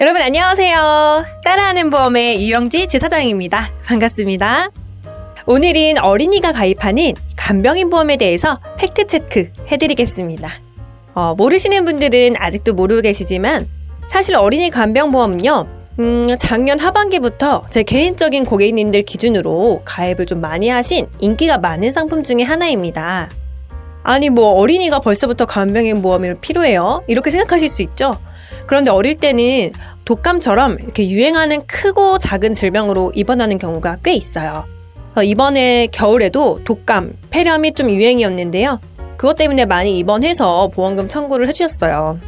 여러분 안녕하세요. 따라하는 보험의 유영지 지사장입니다. 반갑습니다. 오늘은 어린이가 가입하는 간병인 보험에 대해서 팩트 체크 해드리겠습니다. 어, 모르시는 분들은 아직도 모르고 계시지만 사실 어린이 간병 보험은요. 음, 작년 하반기부터 제 개인적인 고객님들 기준으로 가입을 좀 많이 하신 인기가 많은 상품 중에 하나입니다. 아니 뭐 어린이가 벌써부터 간병인 보험이 필요해요? 이렇게 생각하실 수 있죠. 그런데 어릴 때는 독감처럼 이렇게 유행하는 크고 작은 질병으로 입원하는 경우가 꽤 있어요. 이번에 겨울에도 독감, 폐렴이 좀 유행이었는데요. 그것 때문에 많이 입원해서 보험금 청구를 해주셨어요.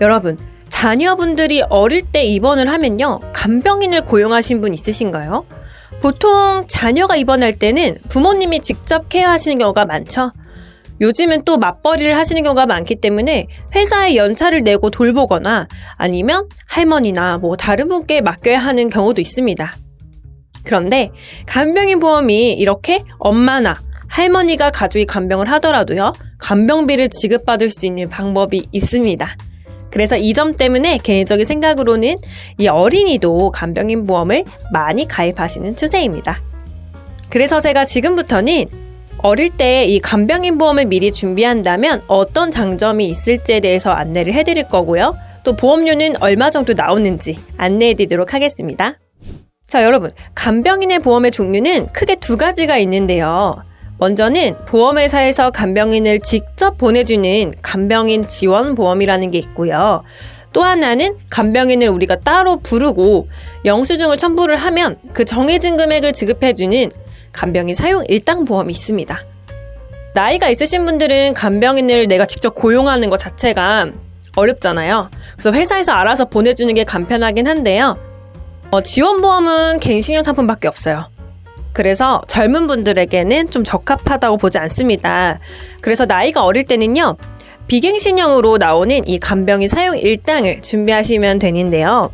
여러분, 자녀분들이 어릴 때 입원을 하면요. 간병인을 고용하신 분 있으신가요? 보통 자녀가 입원할 때는 부모님이 직접 케어하시는 경우가 많죠. 요즘은 또 맞벌이를 하시는 경우가 많기 때문에 회사에 연차를 내고 돌보거나 아니면 할머니나 뭐 다른 분께 맡겨야 하는 경우도 있습니다. 그런데 간병인 보험이 이렇게 엄마나 할머니가 가족이 간병을 하더라도요, 간병비를 지급받을 수 있는 방법이 있습니다. 그래서 이 점 때문에 개인적인 생각으로는 이 어린이도 간병인 보험을 많이 가입하시는 추세입니다. 그래서 제가 지금부터는 어릴 때 이 간병인 보험을 미리 준비한다면 어떤 장점이 있을지에 대해서 안내를 해드릴 거고요. 또 보험료는 얼마 정도 나오는지 안내해드리도록 하겠습니다. 자, 여러분. 간병인의 보험의 종류는 크게 두 가지가 있는데요. 먼저는 보험회사에서 간병인을 직접 보내주는 간병인 지원 보험이라는 게 있고요. 또 하나는 간병인을 우리가 따로 부르고 영수증을 첨부를 하면 그 정해진 금액을 지급해주는 간병인 사용 일당 보험이 있습니다. 나이가 있으신 분들은 간병인을 내가 직접 고용하는 것 자체가 어렵잖아요. 그래서 회사에서 알아서 보내주는 게 간편하긴 한데요. 어, 지원보험은 갱신형 상품밖에 없어요. 그래서 젊은 분들에게는 좀 적합하다고 보지 않습니다. 그래서 나이가 어릴 때는요, 비갱신형으로 나오는 이 간병인 사용 일당을 준비하시면 되는데요.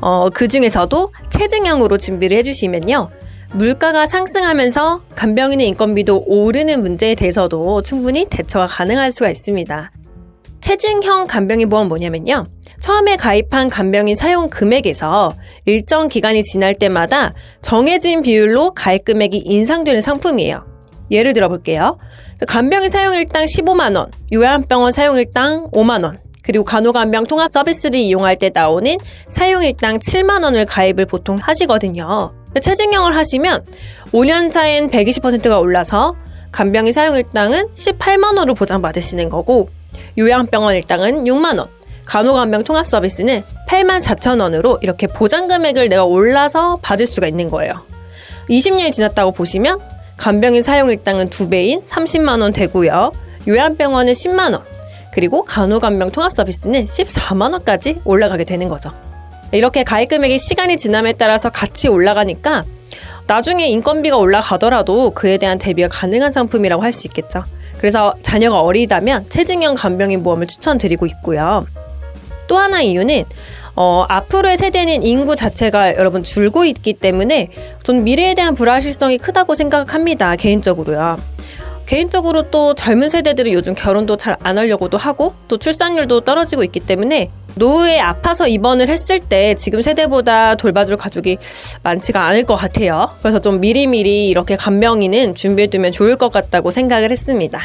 어, 그 중에서도 체증형으로 준비를 해주시면요. 물가가 상승하면서 간병인의 인건비도 오르는 문제에 대해서도 충분히 대처가 가능할 수가 있습니다. 체증형 간병인 보험 뭐냐면요. 처음에 가입한 간병인 사용 금액에서 일정 기간이 지날 때마다 정해진 비율로 가입 금액이 인상되는 상품이에요. 예를 들어 볼게요. 간병인 사용일당 15만원, 요양병원 사용일당 5만원, 그리고 간호간병 통합 서비스를 이용할 때 나오는 사용일당 7만원을 가입을 보통 하시거든요. 체증형을 하시면 5년 차엔 120%가 올라서 간병인 사용 일당은 18만 원으로 보장받으시는 거고 요양병원 일당은 6만 원, 간호간병 통합 서비스는 8만 4천 원으로 이렇게 보장 금액을 내가 올라서 받을 수가 있는 거예요. 20년이 지났다고 보시면 간병인 사용 일당은 2배인 30만 원 되고요. 요양병원은 10만 원, 그리고 간호간병 통합 서비스는 14만 원까지 올라가게 되는 거죠. 이렇게 가입 금액이 시간이 지남에 따라서 같이 올라가니까 나중에 인건비가 올라가더라도 그에 대한 대비가 가능한 상품이라고 할 수 있겠죠. 그래서 자녀가 어리다면 체증형 간병인 보험을 추천드리고 있고요. 또 하나 이유는 어, 앞으로의 세대는 인구 자체가 여러분 줄고 있기 때문에 전 미래에 대한 불확실성이 크다고 생각합니다. 개인적으로요. 개인적으로 또 젊은 세대들은 요즘 결혼도 잘 안 하려고도 하고 또 출산율도 떨어지고 있기 때문에 노후에 아파서 입원을 했을 때 지금 세대보다 돌봐줄 가족이 많지가 않을 것 같아요. 그래서 좀 미리미리 이렇게 간병인은 준비해두면 좋을 것 같다고 생각을 했습니다.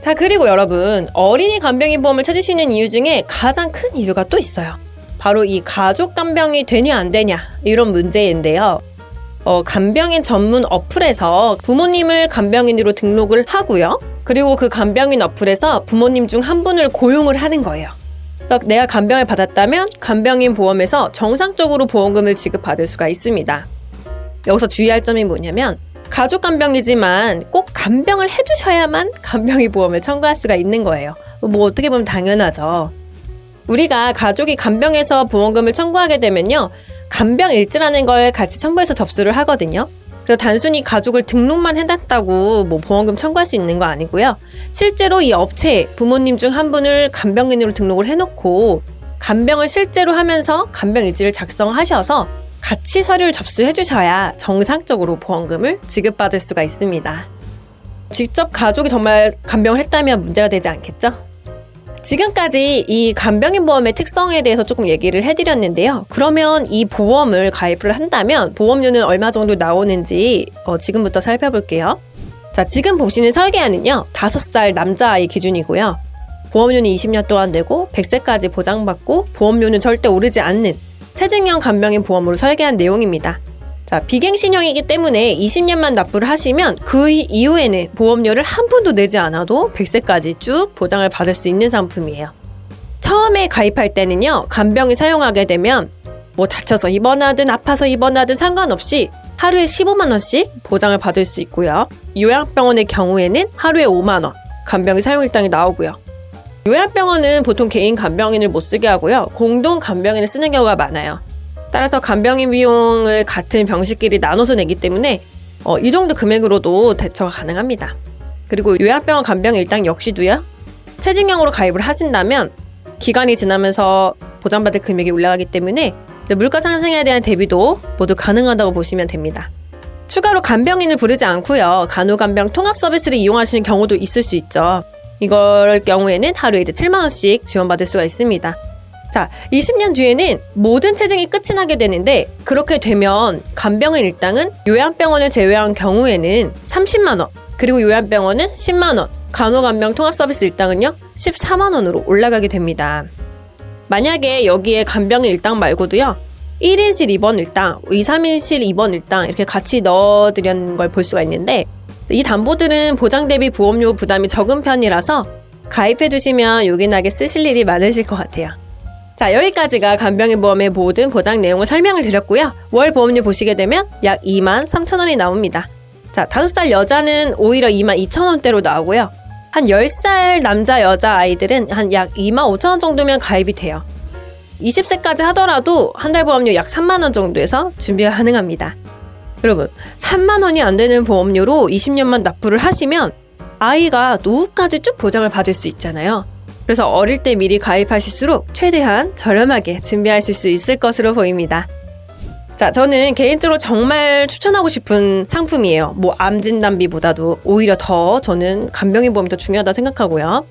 자, 그리고 여러분, 어린이 간병인 보험을 찾으시는 이유 중에 가장 큰 이유가 또 있어요. 바로 이 가족 간병이 되냐 안 되냐 이런 문제인데요. 어, 간병인 전문 어플에서 부모님을 간병인으로 등록을 하고요. 그리고 그 간병인 어플에서 부모님 중 한 분을 고용을 하는 거예요. 그래서 내가 간병을 받았다면 간병인 보험에서 정상적으로 보험금을 지급받을 수가 있습니다. 여기서 주의할 점이 뭐냐면 가족 간병이지만 꼭 간병을 해주셔야만 간병의 보험을 청구할 수가 있는 거예요. 뭐 어떻게 보면 당연하죠. 우리가 가족이 간병해서 보험금을 청구하게 되면요. 간병 일지라는 걸 같이 첨부해서 접수를 하거든요. 그래서 단순히 가족을 등록만 해놨다고 뭐 보험금 청구할 수 있는 거 아니고요. 실제로 이 업체에 부모님 중 한 분을 간병인으로 등록을 해놓고 간병을 실제로 하면서 간병 일지를 작성하셔서 같이 서류를 접수해 주셔야 정상적으로 보험금을 지급받을 수가 있습니다. 직접 가족이 정말 간병을 했다면 문제가 되지 않겠죠? 지금까지 이 간병인 보험의 특성에 대해서 조금 얘기를 해드렸는데요. 그러면 이 보험을 가입을 한다면 보험료는 얼마 정도 나오는지 어, 지금부터 살펴볼게요. 자, 지금 보시는 설계안은요. 5살 남자아이 기준이고요. 보험료는 20년 동안 내고 100세까지 보장받고 보험료는 절대 오르지 않는 체증형 간병인 보험으로 설계한 내용입니다. 자, 비갱신형이기 때문에 20년만 납부를 하시면 그 이후에는 보험료를 한 푼도 내지 않아도 100세까지 쭉 보장을 받을 수 있는 상품이에요. 처음에 가입할 때는요, 간병을 사용하게 되면 뭐 다쳐서 입원하든 아파서 입원하든 상관없이 하루에 15만원씩 보장을 받을 수 있고요. 요양병원의 경우에는 하루에 5만원, 간병의 사용일당이 나오고요. 요양병원은 보통 개인 간병인을 못 쓰게 하고요. 공동 간병인을 쓰는 경우가 많아요. 따라서 간병인 비용을 같은 병실끼리 나눠서 내기 때문에 어, 이 정도 금액으로도 대처가 가능합니다. 그리고 요양병원 간병 일당 역시도요. 체증형으로 가입을 하신다면 기간이 지나면서 보장받을 금액이 올라가기 때문에 물가 상승에 대한 대비도 모두 가능하다고 보시면 됩니다. 추가로 간병인을 부르지 않고요. 간호간병 통합 서비스를 이용하시는 경우도 있을 수 있죠. 이럴 경우에는 하루에 이제 7만 원씩 지원받을 수가 있습니다. 자, 20년 뒤에는 모든 체증이 끝이 나게 되는데 그렇게 되면 간병인 일당은 요양병원을 제외한 경우에는 30만 원, 그리고 요양병원은 10만 원, 간호간병 통합 서비스 일당은요 14만 원으로 올라가게 됩니다. 만약에 여기에 간병인 일당 말고도요 1인실 입원 일당, 2, 3인실 입원 일당 이렇게 같이 넣어드린 걸 볼 수가 있는데 이 담보들은 보장 대비 보험료 부담이 적은 편이라서 가입해 두시면 요긴하게 쓰실 일이 많으실 것 같아요. 자, 여기까지가 간병인 보험의 모든 보장 내용을 설명을 드렸고요. 월 보험료 보시게 되면 약 2만 3천 원이 나옵니다. 자, 5살 여자는 오히려 2만 2천 원대로 나오고요. 한 10살 남자, 여자 아이들은 한 약 2만 5천 원 정도면 가입이 돼요. 20세까지 하더라도 한 달 보험료 약 3만 원 정도에서 준비가 가능합니다. 여러분, 3만 원이 안 되는 보험료로 20년만 납부를 하시면 아이가 노후까지 쭉 보장을 받을 수 있잖아요. 그래서 어릴 때 미리 가입하실수록 최대한 저렴하게 준비하실 수 있을 것으로 보입니다. 자, 저는 개인적으로 정말 추천하고 싶은 상품이에요. 뭐, 암 진단비보다도 오히려 더 저는 간병인 보험이 더 중요하다 생각하고요.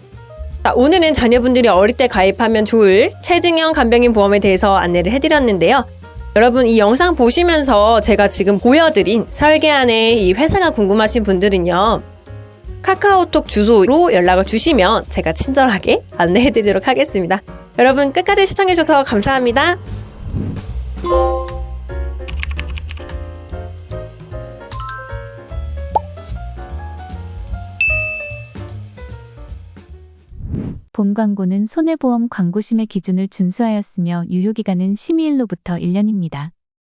자, 오늘은 자녀분들이 어릴 때 가입하면 좋을 체증형 간병인 보험에 대해서 안내를 해드렸는데요. 여러분 이 영상 보시면서 제가 지금 보여드린 설계안의 이 회사가 궁금하신 분들은요. 카카오톡 주소로 연락을 주시면 제가 친절하게 안내해 드리도록 하겠습니다. 여러분 끝까지 시청해 주셔서 감사합니다. 본 광고는 손해보험 광고심의 기준을 준수하였으며 유효기간은 심의일로부터 1년입니다.